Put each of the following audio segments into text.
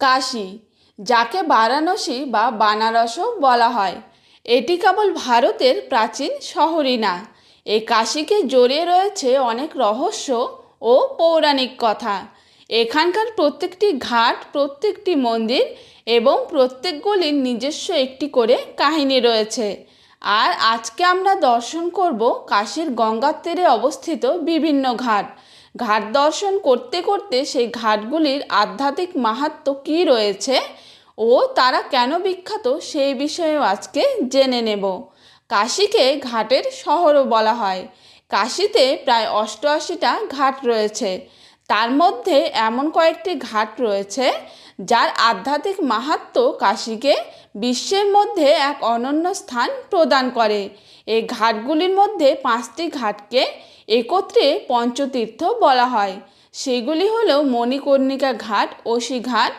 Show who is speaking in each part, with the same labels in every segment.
Speaker 1: কাশী, যাকে বারাণসী বা বানারসও বলা হয়। এটি কেবল ভারতের প্রাচীন শহরই না এই কাশীকে জড়িয়ে রয়েছে অনেক রহস্য ও পৌরাণিক কথা। এখানকার প্রত্যেকটি ঘাট, প্রত্যেকটি মন্দির এবং প্রত্যেকগুলির নিজস্ব একটি করে কাহিনী রয়েছে। আর আজকে আমরা দর্শন করব কাশীর গঙ্গার তীরে অবস্থিত বিভিন্ন ঘাট। ঘাট দর্শন করতে করতে সেই ঘাটগুলির আধ্যাত্মিক মাহাত্ম্য কী রয়েছে ও তারা কেন বিখ্যাত সেই বিষয়েও আজকে জেনে নেব। কাশীকে ঘাটের শহরও বলা হয়। কাশীতে প্রায় অষ্টআশিটা ঘাট রয়েছে। তার মধ্যে এমন কয়েকটি ঘাট রয়েছে যার আধ্যাত্মিক মাহাত্ম্য কাশীকে বিশ্বের মধ্যে এক অনন্য স্থান প্রদান করে। এই ঘাটগুলির মধ্যে পাঁচটি ঘাটকে একত্রে পঞ্চতীর্থ বলা হয়। সেগুলি হল মণিকর্ণিকা ঘাট ওশি ঘাট,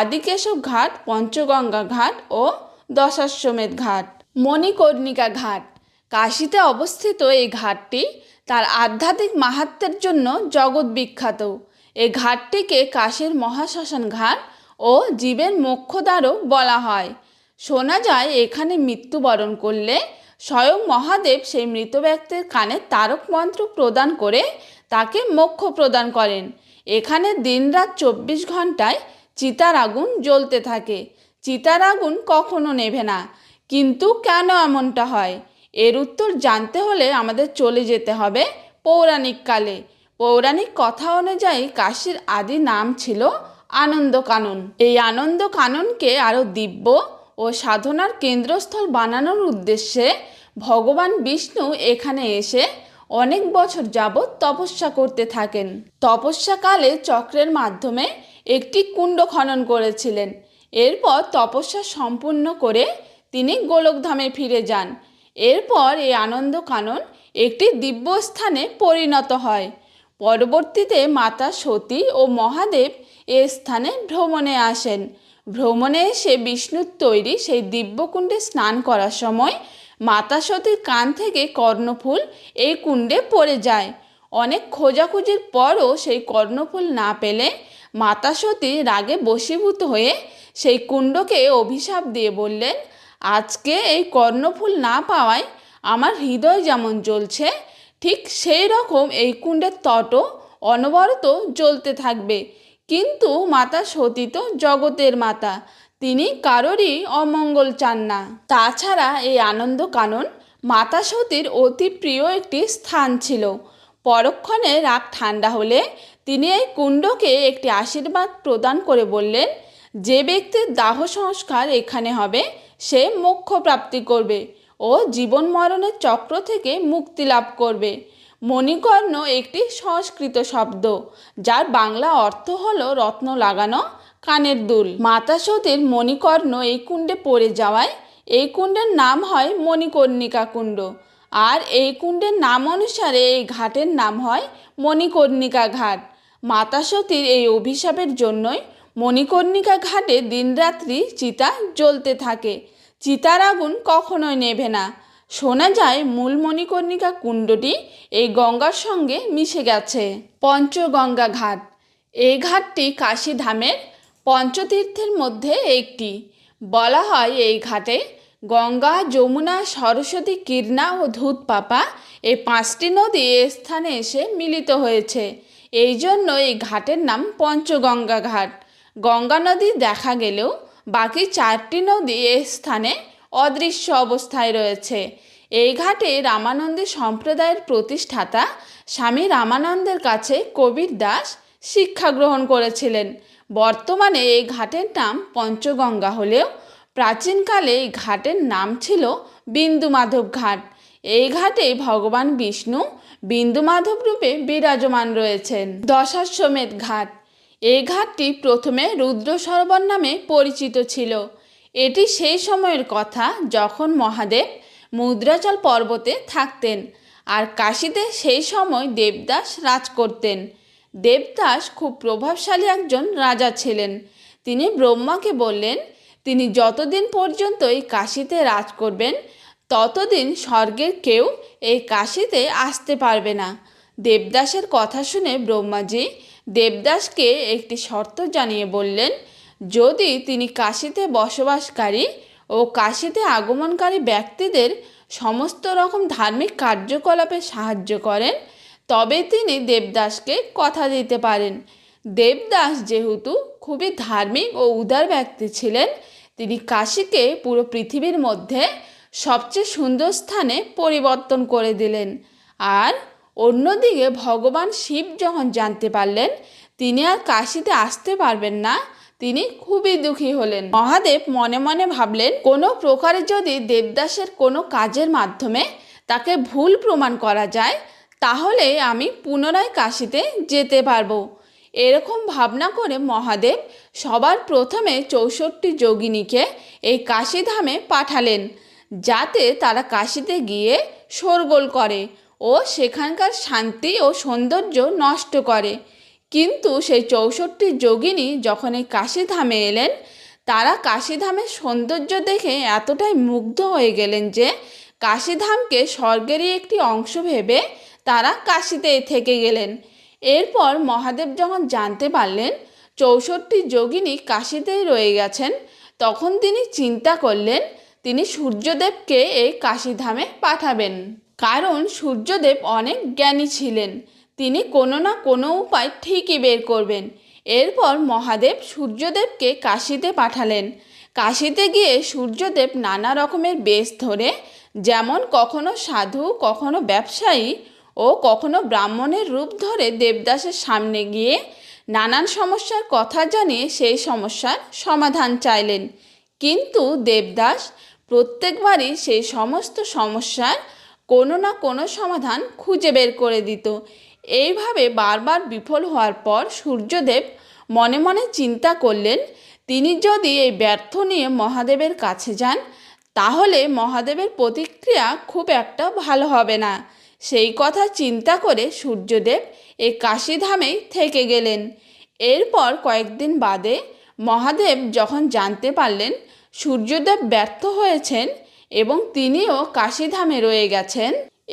Speaker 1: আদিকেশব ঘাট, পঞ্চগঙ্গা ঘাট ও দশাশ্বমেধ ঘাট। মণিকর্ণিকা ঘাট। কাশিতে অবস্থিত এই ঘাটটি তার আধ্যাত্মিক মাহাত্ম্যের জন্য জগৎ বিখ্যাত। এই ঘাটটিকে কাশীর মহাশ্মশান ঘাট ও জীবের মোক্ষদ্বারও বলা হয়। শোনা যায়, এখানে মৃত্যুবরণ করলে স্বয়ং মহাদেব সেই মৃত ব্যক্তির কানে তারক মন্ত্র প্রদান করে তাকে মোক্ষ প্রদান করেন। এখানে দিনরাত চব্বিশ ঘন্টায় চিতার আগুন জ্বলতে থাকে। চিতার আগুন কখনো নেভে না। কিন্তু কেন এমনটা হয়? এর উত্তর জানতে হলে আমাদের চলে যেতে হবে পৌরাণিক কালে। পৌরাণিক কথা অনুযায়ী কাশীর আদি নাম ছিল আনন্দ কানন এই আনন্দ কাননকে আরও দিব্য ও সাধনার কেন্দ্রস্থল বানানোর উদ্দেশ্যে ভগবান বিষ্ণু এখানে এসে অনেক বছর যাবৎ তপস্যা করতে থাকেন। তপস্যাকালে চক্রের মাধ্যমে একটি কুণ্ড খনন করেছিলেন। এরপর তপস্যা সম্পূর্ণ করে তিনি গোলকধামে ফিরে যান। এরপর এই আনন্দ কানন একটি দিব্য স্থানে পরিণত হয়। পরবর্তীতে মাতা সতী ও মহাদেব এ স্থানে ভ্রমণে আসেন। ভ্রমণে এসে বিষ্ণুর তৈরি সেই দিব্যকুণ্ডে স্নান করার সময় মাতা সতীর কান থেকে কর্ণফুল এই কুণ্ডে পড়ে যায়। অনেক খোঁজাখুঁজির পরও সেই কর্ণফুল না পেলে মাতা সতী রাগে বশীভূত হয়ে সেই কুণ্ডকে অভিশাপ দিয়ে বললেন, আজকে এই কর্ণফুল না পাওয়ায় আমার হৃদয় যেমন জ্বলছে, ঠিক সেই রকম এই কুণ্ডের তটও অনবরত জ্বলতে থাকবে। কিন্তু মাতা সতী তো জগতের মাতা, তিনি কারোরই অমঙ্গল চান না। তাছাড়া এই আনন্দ কানন মাতা সতীর অতি প্রিয় একটি স্থান ছিল। পরক্ষণে রাগ ঠান্ডা হলে তিনি এই কুণ্ডকে একটি আশীর্বাদ প্রদান করে বললেন, যে ব্যক্তির দাহ সংস্কার এখানে হবে, সে মোক্ষ প্রাপ্তি করবে ও জীবন মরণের চক্র থেকে মুক্তি লাভ করবে। মণিকর্ণ একটি সংস্কৃত শব্দ, যার বাংলা অর্থ হল রত্ন লাগানো, কানের দুল। মাতা সতীর মণিকর্ণ এই কুণ্ডে পড়ে যাওয়ায় এই কুণ্ডের নাম হয় মণিকর্ণিকা কুণ্ড আর এই কুণ্ডের নাম অনুসারে এই ঘাটের নাম হয় মণিকর্ণিকা ঘাট মাতা সতীর এই অভিশাপের জন্যই মণিকর্ণিকা ঘাটে দিনরাত্রি চিতা জ্বলতে থাকে। চিতার আগুন কখনোই নেভে না। শোনা যায় মূল মণিকর্ণিকা কুণ্ডটি এই গঙ্গার সঙ্গে মিশে গেছে। পঞ্চগঙ্গা ঘাট। এই ঘাটটি কাশী ধামের পঞ্চতীর্থের মধ্যে একটি। বলা হয় এই ঘাটে গঙ্গা, যমুনা, সরস্বতী কীর্ণা ও ধূতপাপা এই পাঁচটি নদী এ স্থানে এসে মিলিত হয়েছে। এই জন্য এই ঘাটের নাম পঞ্চগঙ্গা ঘাট। গঙ্গা নদী দেখা গেলেও বাকি চারটি নদী এ স্থানে অদৃশ্য অবস্থায় রয়েছে। এই ঘাটে রামানন্দী সম্প্রদায়ের প্রতিষ্ঠাতা স্বামী রামানন্দের কাছে কবির দাস শিক্ষা গ্রহণ করেছিলেন। বর্তমানে এই ঘাটের নাম পঞ্চগঙ্গা হলেও প্রাচীনকালে এই ঘাটের নাম ছিল বিন্দু মাধব ঘাট। এই ঘাটে ভগবান বিষ্ণু বিন্দু মাধব রূপে বিরাজমান রয়েছেন। দশাশ্বমেধ ঘাট। এই ঘাটটি প্রথমে রুদ্র সরোবর নামে পরিচিত ছিল। এটি সেই সময়ের কথা যখন মহাদেব মুদ্রাচল পর্বতে থাকতেন আর কাশীতে সেই সময় দেবদাস রাজ করতেন। দেবদাস খুব প্রভাবশালী একজন রাজা ছিলেন। তিনি ব্রহ্মাকে বললেন, তিনি যতদিন পর্যন্ত এই কাশীতে রাজ করবেন, ততদিন স্বর্গের কেউ এই কাশীতে আসতে পারবে না। দেবদাসের কথা শুনে ব্রহ্মাজি দেবদাসকে একটি শর্ত জানিয়ে বললেন যদি তিনি কাশিতে বসবাসকারী ও কাশিতে আগমনকারী ব্যক্তিদের সমস্ত রকম ধার্মিক কার্যকলাপে সাহায্য করেন, তবে তিনি দেবদাসকে কথা দিতে পারেন। দেবদাস যেহেতু খুবই ধার্মিক ও উদার ব্যক্তি ছিলেন, তিনি কাশীকে পুরো পৃথিবীর মধ্যে সবচেয়ে সুন্দর স্থানে পরিবর্তন করে দিলেন। আর অন্যদিকে ভগবান শিব যখন জানতে পারলেন, তিনি আর কাশিতে আসতে পারবেন না তিনি খুবই দুঃখী হলেন। মহাদেব মনে মনে ভাবলেন, কোনো প্রকারে যদি দেবদাসের কোনো কাজের মাধ্যমে তাকে ভুল প্রমাণ করা যায়, তাহলে আমি পুনরায় কাশিতে যেতে পারব। এরকম ভাবনা করে মহাদেব সবার প্রথমে চৌষট্টি যোগিনীকে এই কাশীধামে পাঠালেন, যাতে তারা কাশিতে গিয়ে শোরগোল করে ও সেখানকার শান্তি ও সৌন্দর্য নষ্ট করে। কিন্তু সেই চৌষট্টি যোগিনী যখন এই কাশীধামে এলেন, তারা কাশীধামের সৌন্দর্য দেখে এতটাই মুগ্ধ হয়ে গেলেন যে কাশীধামকে স্বর্গেরই একটি অংশ ভেবে তারা কাশিতে থেকে গেলেন। এরপর মহাদেব যখন জানতে পারলেন চৌষট্টি যোগিনী কাশিতেই রয়ে গেছেন, তখন তিনি চিন্তা করলেন, তিনি সূর্যদেবকে এই কাশীধামে পাঠাবেন। কারণ সূর্যদেব অনেক জ্ঞানী ছিলেন। তিনি কোনো না কোনো উপায় ঠিকই বের করবেন। এরপর মহাদেব সূর্যদেবকে কাশিতে পাঠালেন। কাশিতে গিয়ে সূর্যদেব নানা রকমের বেশ ধরে, যেমন কখনো সাধু, কখনো ব্যবসায়ী ও কখনো ব্রাহ্মণের রূপ ধরে দেবদাসের সামনে গিয়ে নানান সমস্যার কথা জানিয়ে সেই সমস্যার সমাধান চাইলেন। কিন্তু দেবদাস প্রত্যেকবারই সেই সমস্ত সমস্যার কোনো না কোনো সমাধান খুঁজে বের করে দিত। এইভাবে বারবার বিফল হওয়ার পর সূর্যদেব মনে মনে চিন্তা করলেন, তিনি যদি এই ব্যর্থ নিয়ে মহাদেবের কাছে যান, তাহলে মহাদেবের প্রতিক্রিয়া খুব একটা ভালো হবে না। সেই কথা চিন্তা করে সূর্যদেব এই কাশীধামেই থেকে গেলেন। এরপর কয়েকদিন বাদে মহাদেব যখন জানতে পারলেন সূর্যদেব ব্যর্থ হয়েছেন এবং তিনিও কাশীধামে রয়ে গেছেন,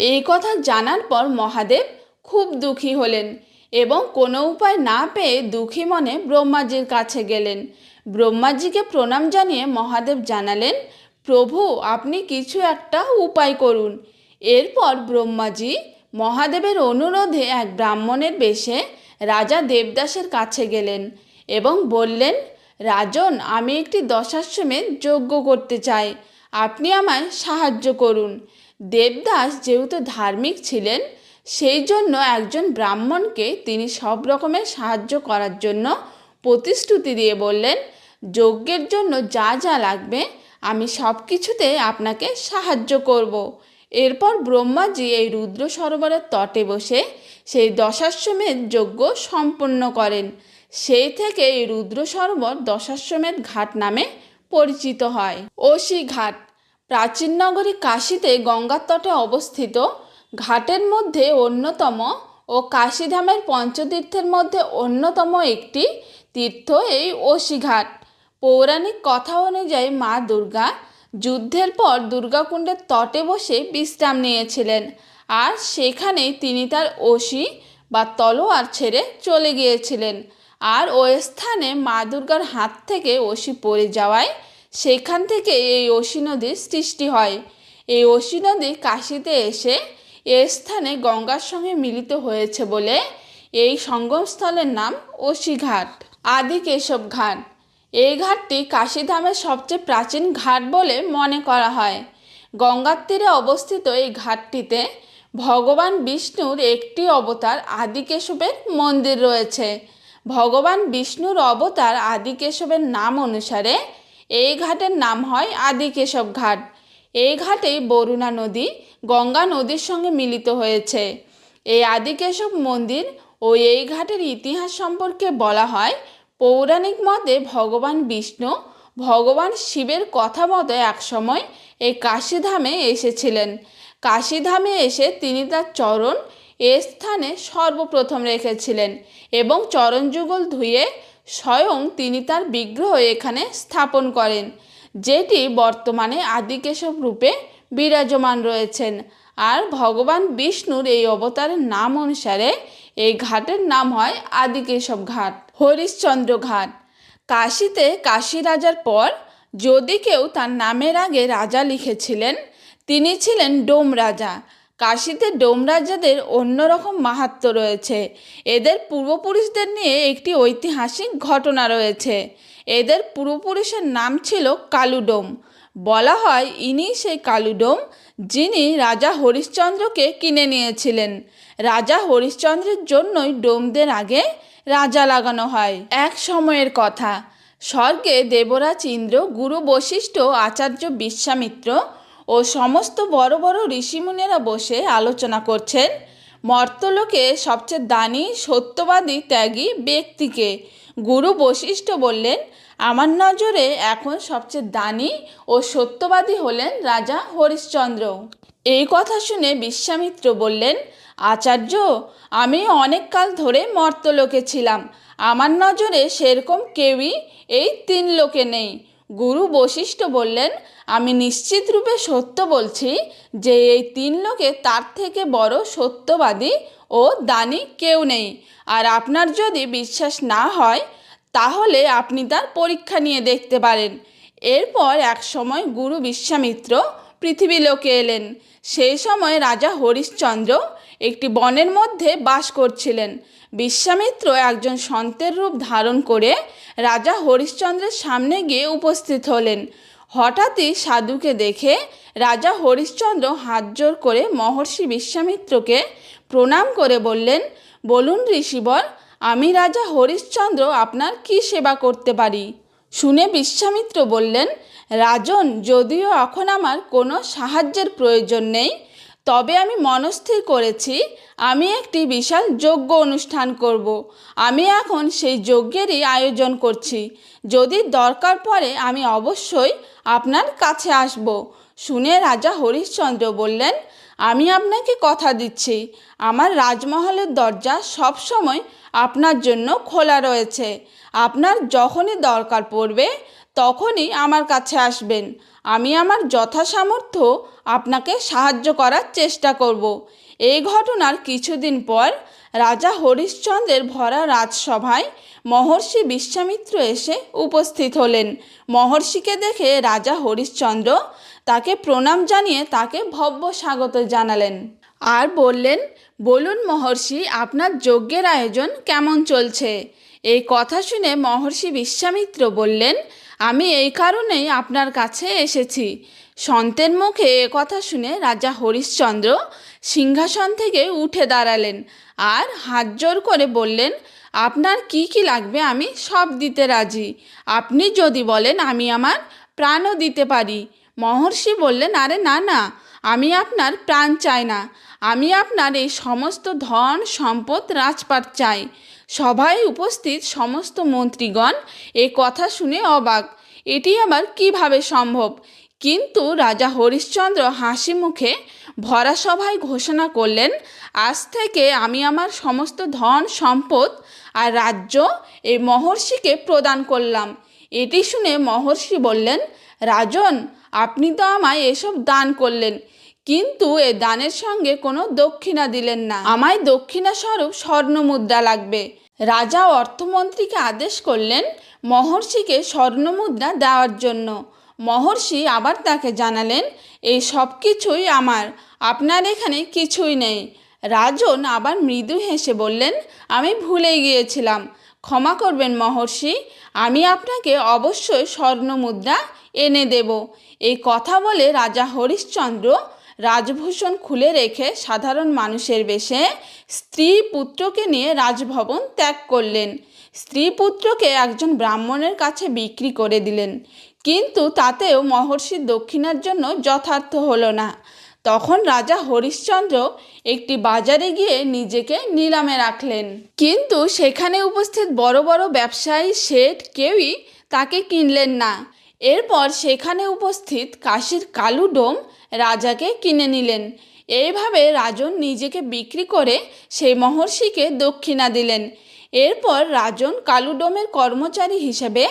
Speaker 1: এই কথা জানার পর মহাদেব খুব দুঃখী হলেন এবং কোনো উপায় না পেয়ে দুঃখী মনে ব্রহ্মাজির কাছে গেলেন। ব্রহ্মাজিকে প্রণাম জানিয়ে মহাদেব জানালেন, প্রভু, আপনি কিছু একটা উপায় করুন। এরপর ব্রহ্মাজি মহাদেবের অনুরোধে এক ব্রাহ্মণের বেশে রাজা দেবদাসের কাছে গেলেন এবং বললেন, রাজন, আমি একটি দশাশ্রমের যজ্ঞ করতে চাই। আপনি আমায় সাহায্য করুন। দেবদাস যেহেতু ধার্মিক ছিলেন সেই জন্য একজন ব্রাহ্মণকে তিনি সব রকমের সাহায্য করার জন্য প্রতিশ্রুতি দিয়ে বললেন, যজ্ঞের জন্য যা যা লাগবে, আমি সব কিছুতে আপনাকে সাহায্য করব। এরপর ব্রহ্মাজি এই রুদ্র সরোবরের তটে বসে সেই দশাশ্বমেধ যজ্ঞ সম্পন্ন করেন সেই থেকে এই রুদ্র সরোবর দশাশ্বমেধ ঘাট নামে পরিচিত হয় ওশি ঘাট, প্রাচীন নগরী কাশীতে গঙ্গার তটে অবস্থিত ঘাটের মধ্যে অন্যতম ও কাশীধামের পঞ্চতীর্থের মধ্যে অন্যতম একটি তীর্থ এই ওশিঘাট। পৌরাণিক কথা অনুযায়ী মা দুর্গা যুদ্ধের পর দুর্গাকুণ্ডের তটে বসে বিশ্রাম নিয়েছিলেন আর সেখানেই তিনি তার ওশি বা তলোয়ার ছেড়ে চলে গিয়েছিলেন। আর ওই স্থানে মা দুর্গার হাত থেকে ওশি পড়ে যাওয়ায় সেখান থেকে এই ওশি নদীর সৃষ্টি হয়। এই ওশি নদী কাশিতে এসে এ স্থানে গঙ্গার সঙ্গে মিলিত হয়েছে বলে এই সঙ্গমস্থলের নাম ওশিঘাট আদি কেশব ঘাট। এই ঘাটটি কাশীধামের সবচেয়ে প্রাচীন ঘাট বলে মনে করা হয়। গঙ্গার তীরে অবস্থিত এই ঘাটটিতে ভগবান বিষ্ণুর একটি অবতার আদিকেশবের মন্দির রয়েছে। ভগবান বিষ্ণুর অবতার আদিকেশবের নাম অনুসারে এই ঘাটের নাম হয় আদিকেশব ঘাট। এই ঘাটেই বরুণা নদী, গঙ্গা নদীর সঙ্গে মিলিত হয়েছে। এই আদিকেশব মন্দির ও এই ঘাটের ইতিহাস সম্পর্কে বলা হয়, পৌরাণিক মতে ভগবান বিষ্ণু ভগবান শিবের কথা মতো একসময় এই কাশীধামে এসেছিলেন। কাশীধামে এসে তিনি তার চরণ এ স্থানে সর্বপ্রথম রেখেছিলেন এবং চরণযুগল ধুয়ে স্বয়ং তিনি তার বিগ্রহ এখানে স্থাপন করেন। যেটি বর্তমানে আদিকেশব রূপে বিরাজমান রয়েছেন। আর ভগবান বিষ্ণুর এই অবতারের নাম অনুসারে এই ঘাটের নাম হয় আদিকেশব ঘাট, হরিশ্চন্দ্র ঘাট। কাশিতে কাশী রাজার পর যদি কেউ তার নামের আগে রাজা লিখেছিলেন, তিনি ছিলেন ডোম রাজা কাশীতে ডোম রাজাদের অন্যরকম মাহাত্ম রয়েছে। এদের পূর্বপুরুষদের নিয়ে একটি ঐতিহাসিক ঘটনা রয়েছে। এদের পূর্বপুরুষের নাম ছিল কালুডোম। বলা হয় ইনি সেই কালুডোম যিনি রাজা হরিশ্চন্দ্রকে কিনে নিয়েছিলেন। রাজা হরিশ্চন্দ্রের জন্যই ডোমদের আগে রাজা লাগানো হয়। এক সময়ের কথা, স্বর্গে দেবরাজ ইন্দ্র, গুরু বশিষ্ঠ, আচার্য বিশ্বামিত্র ও সমস্ত বড় বড় ঋষিমুনিরা বসে আলোচনা করছেন মর্তলোকে সবচেয়ে দানি, সত্যবাদী, ত্যাগী ব্যক্তিকে গুরু বশিষ্ঠ বললেন, আমার নজরে এখন সবচেয়ে দানি ও সত্যবাদী হলেন রাজা হরিশ্চন্দ্র। এই কথা শুনে বিশ্বামিত্র বললেন, আচার্য, আমি অনেক কাল ধরে মর্তলোকে ছিলাম। আমার নজরে সেরকম কেউই এই তিন লোকে নেই। গুরু বশিষ্ঠ বললেন, আমি নিশ্চিত রূপে সত্য বলছি যে এই তিন লোকে তার থেকে বড় সত্যবাদী ও দানি কেউ নেই। আর আপনার যদি বিশ্বাস না হয়, তাহলে আপনি তার পরীক্ষা নিয়ে দেখতে পারেন। এরপর এক সময় গুরু বিশ্বামিত্র পৃথিবী লোকে এলেন। সেই সময় রাজা হরিশ্চন্দ্র একটি বনের মধ্যে বাস করছিলেন। বিশ্বামিত্র একজন সন্তের রূপ ধারণ করে রাজা হরিশ্চন্দ্রের সামনে গিয়ে উপস্থিত হলেন। হঠাৎই সাধুকে দেখে রাজা হরিশ্চন্দ্র হাত জোর করে মহর্ষি বিশ্বামিত্রকে প্রণাম করে বললেন, বলুন ঋষিবর, আমি রাজা হরিশ্চন্দ্র, আপনার কি সেবা করতে পারি? শুনে বিশ্বামিত্র বললেন রাজন, যদিও এখন আমার কোনো সাহায্যের প্রয়োজন নেই, তবে আমি মনস্থির করেছি, আমি একটি বিশাল যজ্ঞ অনুষ্ঠান করব। আমি এখন সেই যজ্ঞেরই আয়োজন করছি। যদি দরকার পড়ে আমি অবশ্যই আপনার কাছে আসব। শুনে রাজা হরিশ্চন্দ্র বললেন, আমি আপনাকে কথা দিচ্ছি। আমার রাজমহলের দরজা সবসময় আপনার জন্য খোলা রয়েছে। আপনার যখনই দরকার পড়বে তখনই আমার কাছে আসবেন। আমি আমার যথাসামর্থ্য আপনাকে সাহায্য করার চেষ্টা করব। এই ঘটনার কিছুদিন পর রাজা হরিশ্চন্দ্রের ভরা রাজসভায় মহর্ষি বিশ্বামিত্র এসে উপস্থিত হলেন। মহর্ষিকে দেখে রাজা হরিশ্চন্দ্র তাকে প্রণাম জানিয়ে তাকে ভব্য স্বাগত জানালেন। আর বললেন, বলুন মহর্ষি, আপনার যজ্ঞের আয়োজন কেমন চলছে? এই কথা শুনে মহর্ষি বিশ্বামিত্র বললেন আমি এই কারণেই আপনার কাছে এসেছি। সন্তের মুখে এ কথা শুনে রাজা হরিশ্চন্দ্র সিংহাসন থেকে উঠে দাঁড়ালেন আর হাত জোর করে বললেন, আপনার কি কি লাগবে আমি সব দিতে রাজি। আপনি যদি বলেন আমি আমার প্রাণও দিতে পারি। মহর্ষি বললেন, আরে না না, আমি আপনার প্রাণ চাই না। আমি আপনার এই সমস্ত ধন সম্পদ রাজপাট চাই। সভায় উপস্থিত সমস্ত মন্ত্রীগণ এ কথা শুনে অবাক। এটি আবার কীভাবে সম্ভব? কিন্তু রাজা হরিশ্চন্দ্র হাসি মুখে ভরা সভায় ঘোষণা করলেন, আজ থেকে আমি আমার সমস্ত ধন, সম্পদ আর রাজ্য এই মহর্ষিকে প্রদান করলাম। এটি শুনে মহর্ষি বললেন, রাজন, আপনি তো আমায় এসব দান করলেন। কিন্তু এ দানের সঙ্গে কোনো দক্ষিণা দিলেন না। আমায় দক্ষিণা স্বরূপ স্বর্ণ মুদ্রা লাগবে। রাজা অর্থমন্ত্রীকে আদেশ করলেন মহর্ষিকে স্বর্ণ মুদ্রা দেওয়ার জন্য। মহর্ষি আবার তাকে জানালেন, এই সব কিছুই আমার, আপনার এখানে কিছুই নেই। রাজন আবার মৃদু হেসে বললেন, আমি ভুলে গিয়েছিলাম। ক্ষমা করবেন মহর্ষি, আমি আপনাকে অবশ্যই স্বর্ণমুদ্রা এনে দেব। এই কথা বলে রাজা হরিশ্চন্দ্র রাজভূষণ খুলে রেখে সাধারণ মানুষের বেশে স্ত্রী পুত্রকে নিয়ে রাজভবন ত্যাগ করলেন। স্ত্রী পুত্রকে একজন ব্রাহ্মণের কাছে বিক্রি করে দিলেন। কিন্তু তাতেও মহর্ষির দক্ষিণার জন্য যথার্থ হলো না। তখন রাজা হরিশ্চন্দ্র একটি বাজারে গিয়ে নিজেকে নিলামে রাখলেন। কিন্তু সেখানে উপস্থিত বড় বড় ব্যবসায়ী শেঠ কেউই তাকে কিনলেন না। এরপর সেখানে উপস্থিত কাশীর কালু ডোম রাজাকে কিনে নিলেন। এইভাবে রাজন নিজেকে বিক্রি করে সেই মহর্ষিকে দক্ষিণা দিলেন। এরপর রাজন কালুডোমের কর্মচারী হিসেবে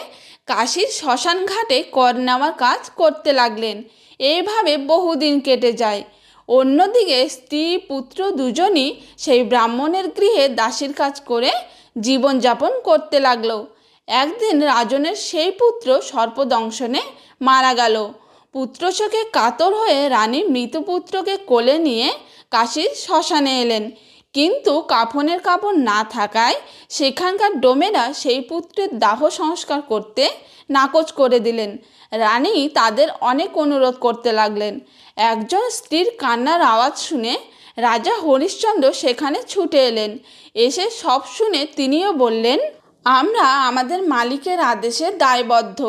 Speaker 1: কাশীর শ্মশান ঘাটে কর নেওয়ার কাজ করতে লাগলেন। এইভাবে বহুদিন কেটে যায়। অন্যদিকে স্ত্রী, পুত্র দুজনই সেই ব্রাহ্মণের গৃহে দাসীর কাজ করে জীবনযাপন করতে লাগল। একদিন রাজনের সেই পুত্র সর্পদংশনে মারা গেল। পুত্রশোকে কাতর হয়ে রানী মৃত পুত্রকে কোলে নিয়ে কাশীর শ্মশানে এলেন। কিন্তু কাফনের কাপড় না থাকায় সেখানকার ডোমেরা সেই পুত্রের দাহ সংস্কার করতে নাকচ করে দিলেন। রানী তাদের অনেক অনুরোধ করতে লাগলেন। একজন স্ত্রীর কান্নার আওয়াজ শুনে রাজা হরিশ্চন্দ্র সেখানে ছুটে এলেন। এসে সব শুনে তিনিও বললেন, আমরা আমাদের মালিকের আদেশে দায়বদ্ধ।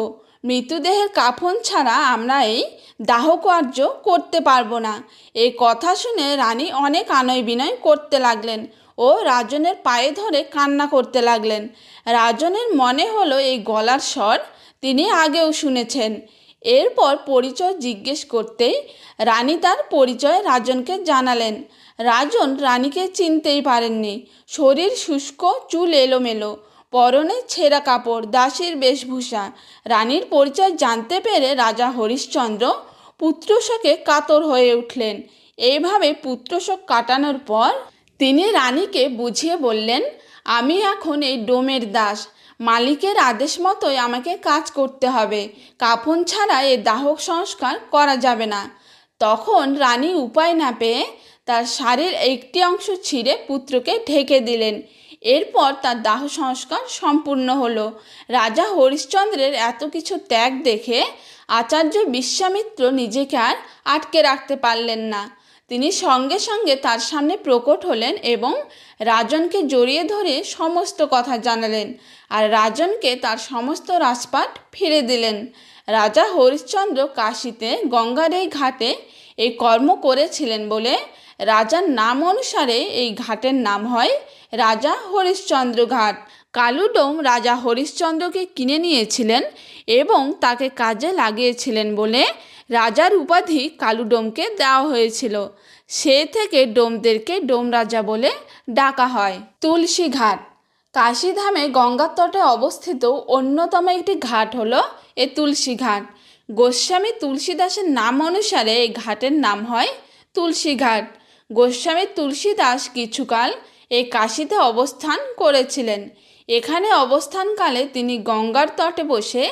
Speaker 1: মৃতদেহের কাফন ছাড়া আমরা এই দাহ কার্য করতে পারব না। এই কথা শুনে রানী অনেক আনয় বিনয় করতে লাগলেন ও রাজনের পায়ে ধরে কান্না করতে লাগলেন। রাজনের মনে হলো এই গলার স্বর তিনি আগেও শুনেছেন। এরপর পরিচয় জিজ্ঞেস করতেই রানী তার পরিচয় রাজনকে জানালেন। রাজন রানীকে চিনতেই পারেননি। শরীর শুষ্ক, চুল এলোমেলো। পরনে ছেঁড়া কাপড়, দাসীর বেশভূষা। রানীর পরিচয় জানতে পেরে রাজা হরিশ্চন্দ্র পুত্রশোকে কাতর হয়ে উঠলেন। এইভাবে পুত্রশোক কাটানোর পর তিনি রানীকে বুঝিয়ে বললেন, আমি এখন এই ডোমের দাস। মালিকের আদেশ মতোই আমাকে কাজ করতে হবে। কাফন ছাড়া এ দাহক সংস্কার করা যাবে না। তখন রানী উপায় না পেয়ে তার শাড়ির একটি অংশ ছিঁড়ে পুত্রকে ঢেকে দিলেন। এরপর তার দাহ সংস্কার সম্পূর্ণ হলো। রাজা হরিশ্চন্দ্রের এত কিছু ত্যাগ দেখে আচার্য বিশ্বামিত্র নিজেকে আর আটকে রাখতে পারলেন না। তিনি সঙ্গে সঙ্গে তার সামনে প্রকট হলেন এবং রাজনকে জড়িয়ে ধরে সমস্ত কথা জানালেন আর রাজনকে তার সমস্ত রাজপাট ফিরে দিলেন। রাজা হরিশ্চন্দ্র কাশীতে গঙ্গার এই ঘাটে এই কর্ম করেছিলেন বলে রাজার নাম অনুসারে এই ঘাটের নাম হয় রাজা হরিশ্চন্দ্র ঘাট। কালুডোম রাজা হরিশ্চন্দ্রকে কিনে নিয়েছিলেন এবং তাকে কাজে লাগিয়েছিলেন বলে রাজার উপাধি কালুডোমকে দেওয়া হয়েছিল। সে থেকে ডোমদেরকে ডোম রাজা বলে ডাকা হয়। তুলসী ঘাট। কাশীধামে গঙ্গার তটে অবস্থিত অন্যতম একটি ঘাট হলো এ তুলসী ঘাট। গোস্বামী তুলসীদাসের নাম অনুসারে এই ঘাটের নাম হয় তুলসী ঘাট। গোস্বামী তুলসীদাস কিছুকাল এই কাশীতে অবস্থান করেছিলেন। এখানে অবস্থানকালে তিনি গঙ্গার তটে বসে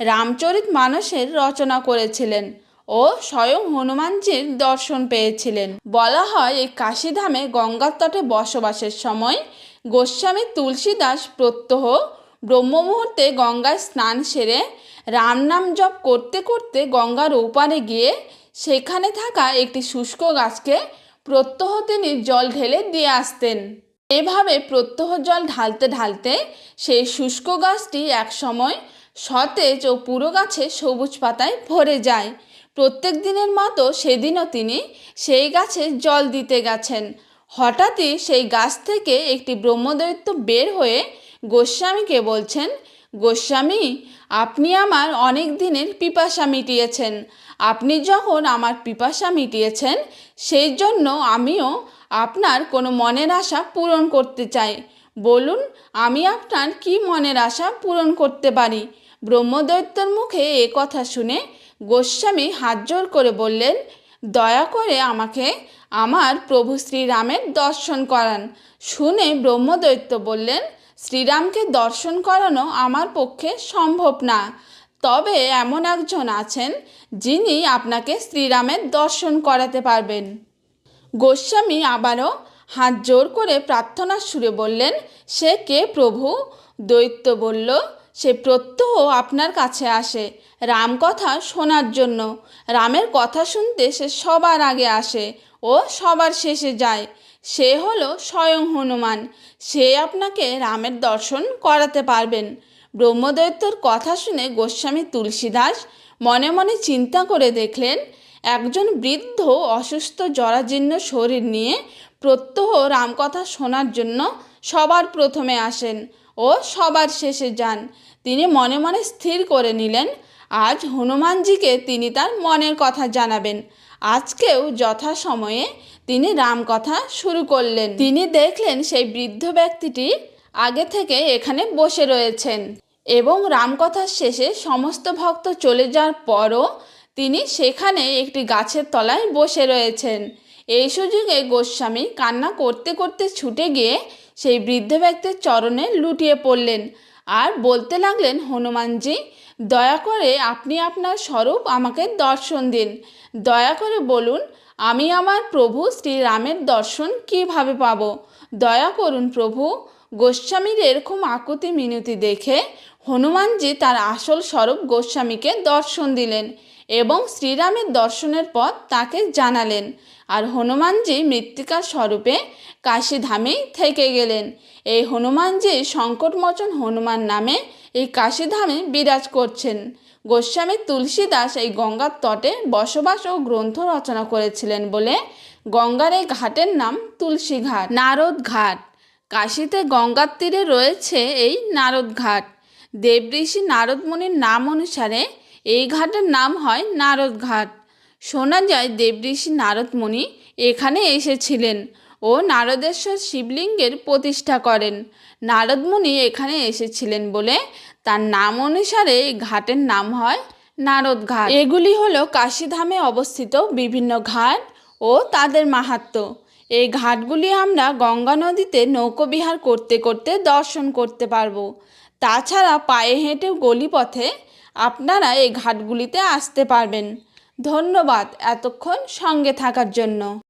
Speaker 1: রামচরিত মানসের রচনা করেছিলেন ও স্বয়ং হনুমানজির দর্শন পেয়েছিলেন। বলা হয়, এই কাশীধামে গঙ্গার তটে বসবাসের সময় গোস্বামী তুলসীদাস প্রত্যহ ব্রহ্মমুহূর্তে গঙ্গায় স্নান সেরে রাম নাম জপ করতে করতে গঙ্গার ওপারে গিয়ে সেখানে থাকা একটি শুষ্ক গাছকে প্রত্যহ তিনি জল ঢেলে দিয়ে আসতেন। এভাবে প্রত্যহ জল ঢালতে ঢালতে সেই শুষ্ক গাছটি একসময় সতেজ ও পুরো গাছে সবুজ পাতায় ভরে যায়। প্রত্যেক দিনের মতো সেদিনও তিনি সেই গাছে জল দিতে গেছেন। হঠাৎই সেই গাছ থেকে একটি ব্রহ্মদৈত্য বের হয়ে গোস্বামীকে বলছেন, গোস্বামী, আপনি আমার অনেক দিনের পিপাসা মিটিয়েছেন। আপনি যখন আমার পিপাসা মিটিয়েছেন, সেই জন্য আমিও আপনার কোনো মনের আশা পূরণ করতে চাই। বলুন, আমি আপনার কি মনের আশা পূরণ করতে পারি? ব্রহ্মদৈত্যর মুখে এ কথা শুনে গোস্বামী হাত জোর করে বললেন, দয়া করে আমাকে আমার প্রভু শ্রীরামের দর্শন করান। শুনে ব্রহ্মদৈত্য বললেন, শ্রীরামকে দর্শন করানো আমার পক্ষে সম্ভব না। তবে এমন একজন আছেন যিনি আপনাকে শ্রীরামের দর্শন করাতে পারবেন। গোস্বামী আবারও হাত জোর করে প্রার্থনার সুরে বললেন, সে কে প্রভু? দৈত্য বলল, সে প্রত্যহ আপনার কাছে আসে রাম কথা শোনার জন্য। রামের কথা শুনতে সে সবার আগে আসে ও সবার শেষে যায়। সে হলো স্বয়ং হনুমান। সে আপনাকে রামের দর্শন করাতে পারবেন। ব্রহ্মদৈত্যর কথা শুনে গোস্বামী তুলসীদাস মনে মনে চিন্তা করে দেখলেন একজন বৃদ্ধ অসুস্থ জরাজীর্ণ শরীর নিয়ে প্রত্যহ রামকথা শোনার জন্য সবার প্রথমে আসেন ও সবার শেষে যান। তিনি মনে মনে স্থির করে নিলেন, আজ হনুমানজিকে তিনি তার মনের কথা জানাবেন। আজকেও যথাসময়ে তিনি রামকথা শুরু করলেন। তিনি দেখলেন সেই বৃদ্ধ ব্যক্তিটি আগে থেকে এখানে বসে রয়েছেন এবং রামকথার শেষে সমস্ত ভক্ত চলে যাওয়ার পরও তিনি সেখানে একটি গাছের তলায় বসে রয়েছেন। এই সুযোগে গোস্বামী কান্না করতে করতে ছুটে গিয়ে সেই বৃদ্ধ ব্যক্তির চরণে লুটিয়ে পড়লেন আর বলতে লাগলেন, হনুমানজি, দয়া করে আপনি আপনার স্বরূপ আমাকে দর্শন দিন। দয়া করে বলুন, আমি আমার প্রভু শ্রীরামের দর্শন কীভাবে পাব? দয়া করুন প্রভু গোস্বামীর এরকম আকুতি মিনতি দেখে হনুমানজি তার আসল স্বরূপ গোস্বামীকে দর্শন দিলেন। এবং শ্রীরামের দর্শনের পথ তাকে জানালেন। আর হনুমানজি মৃত্তিকার স্বরূপে কাশীধামেই থেকে গেলেন। এই হনুমানজি সংকটমোচন হনুমান নামে এই কাশীধামে বিরাজ করছেন। গোস্বামী তুলসীদাস এই গঙ্গার তটে বসবাস ও গ্রন্থ রচনা করেছিলেন বলে গঙ্গার এই ঘাটের নাম তুলসী ঘাট, নারদ ঘাট। কাশীতে গঙ্গার তীরে রয়েছে এই নারদ ঘাট। দেবঋষি নারদ মুনির নাম অনুসারে এই ঘাটের নাম হয় নারদ ঘাট। শোনা যায় দেবঋষি নারদ মুনি এখানে এসেছিলেন ও নারদেশ্বর শিবলিঙ্গের প্রতিষ্ঠা করেন। নারদ মুনি এখানে এসেছিলেন বলে তার নাম অনুসারে এই ঘাটের নাম হয় নারদ ঘাট। এগুলি হলো কাশীধামে অবস্থিত বিভিন্ন ঘাট ও তাদের মাহাত্ম্য এই ঘাটগুলি আমরা গঙ্গা নদীতে নৌকোবিহার করতে করতে দর্শন করতে পারব। তাছাড়া পায়ে হেঁটে গলিপথে আপনারা এই ঘাটগুলিতে আসতে পারবেন। ধন্যবাদ এতক্ষণ সঙ্গে থাকার জন্য।